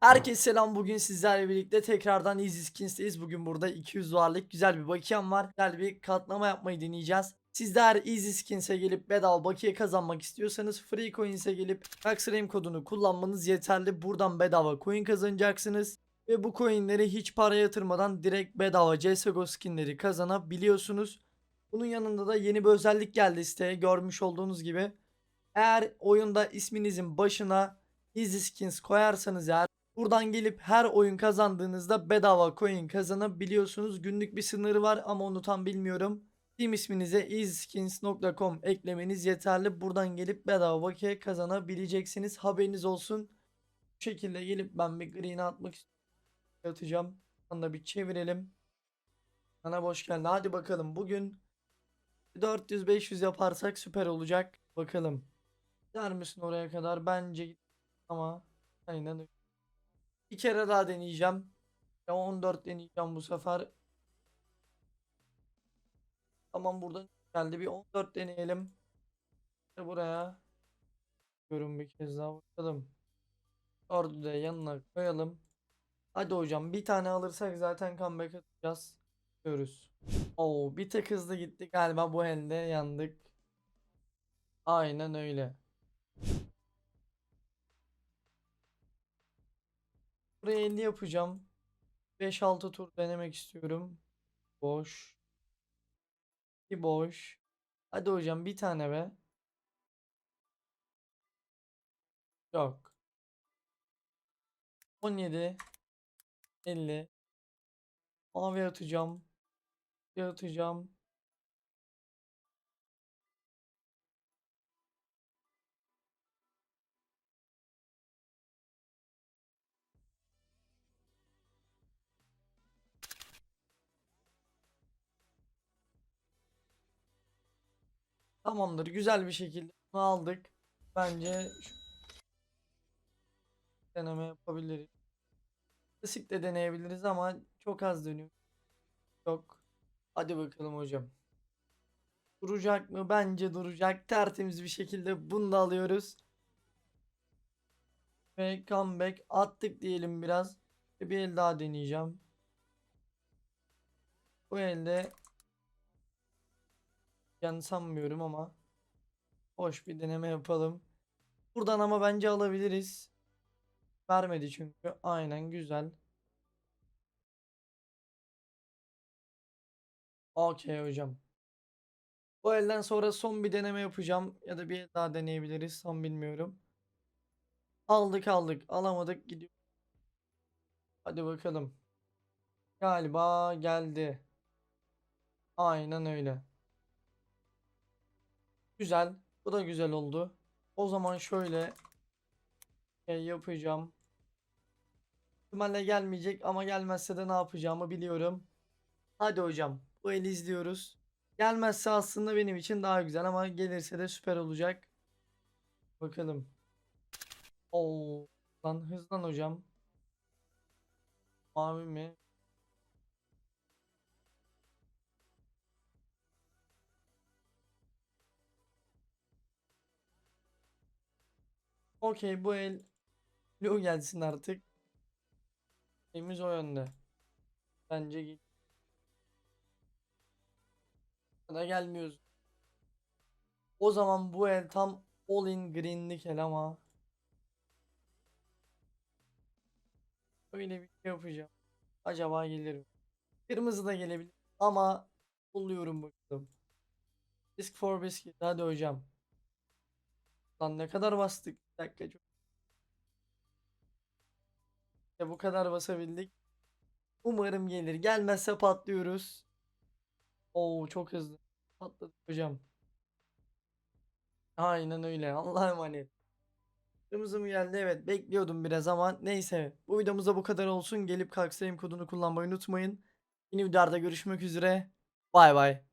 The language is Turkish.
Herkese selam bugün sizlerle birlikte tekrardan Easy Skins'teyiz. Bugün burada 200 dolarlık güzel bir bakiyem var. Güzel bir katlama yapmayı deneyeceğiz. Siz de eğer Easy Skins'e gelip bedava bakiye kazanmak istiyorsanız Free Coins'e gelip Taxrame kodunu kullanmanız yeterli. Buradan bedava coin kazanacaksınız. Ve bu coinleri hiç para yatırmadan direkt bedava CSGO skinleri kazanabiliyorsunuz. Bunun yanında da yeni bir özellik geldi siteye görmüş olduğunuz gibi. Eğer oyunda isminizin başına Easy Skins koyarsanız eğer Buradan gelip her oyun kazandığınızda bedava coin kazanabiliyorsunuz. Günlük bir sınırı var ama onu tam bilmiyorum. Team isminize easyskins.com eklemeniz yeterli. Buradan gelip bedava bakiye kazanabileceksiniz. Haberiniz olsun. Bu şekilde gelip ben bir green'e atmak. Atacağım. Onu bir çevirelim. Bana boş geldi. Hadi bakalım. Bugün 400-500 yaparsak süper olacak. Bakalım. Der misin oraya kadar? Bence ama aynen öyle. Bir kere daha deneyeceğim. Ya 14 deneyeceğim bu sefer. Tamam buradan geldi. Bir 14 deneyelim. İşte buraya. Görün bir kez daha bakalım. Ordu da yanına koyalım. Hadi hocam bir tane alırsak zaten comeback atacağız. Görürüz. Oo bir tek hızlı gitti galiba bu elde yandık. Aynen öyle. Buraya 50 yapacağım. 5-6 tur denemek istiyorum. Boş. Bir boş. Hadi hocam bir tane be. Yok. 17 50 Mavi atacağım. Bir atacağım. Tamamdır. Güzel bir şekilde bunu aldık. Bence şu deneme yapabiliriz. Klasik de deneyebiliriz ama çok az dönüyor. Çok. Hadi bakalım hocam. Duracak mı? Bence duracak. Tertemiz bir şekilde bunu da alıyoruz. Ve comeback attık diyelim biraz. Bir el daha deneyeceğim. Bu elde yani sanmıyorum ama hoş bir deneme yapalım. Buradan ama bence alabiliriz. Vermedi çünkü. Aynen güzel. Okey hocam. Bu elden sonra son bir deneme yapacağım. Ya da bir daha deneyebiliriz. Son bilmiyorum. Aldık aldık. Alamadık gidiyor. Hadi bakalım. Galiba geldi. Aynen öyle. Güzel. Bu da güzel oldu. O zaman şöyle şey yapacağım. İhtimalle gelmeyecek ama gelmezse de ne yapacağımı biliyorum. Hadi hocam. Bu eli izliyoruz. Gelmezse aslında benim için daha güzel ama gelirse de süper olacak. Bakalım. Oo, lan hızlan hocam. Mavi mi? Okey bu el Blue gelsin artık. Şeyimiz o yönde. Bence git. Da gelmiyoruz. O zaman bu el tam all in greenlik el ama. Öyle bir şey yapacağım. Acaba gelir mi? Kırmızı da gelebilir ama buluyorum bakalım. Risk for biscuit. Hadi hocam. Lan ne kadar bastık? Bir dakika çok. İşte bu kadar basabildik. Umarım gelir. Gelmezse patlıyoruz. Oo çok hızlı. Patladık hocam. Aynen öyle. Allah'a emanet. Kırmızı mı geldi? Evet bekliyordum biraz ama neyse. Bu videomuzda bu kadar olsun. Gelip kalksayım kodunu kullanmayı unutmayın. Yeni videolarda görüşmek üzere. Bay bay.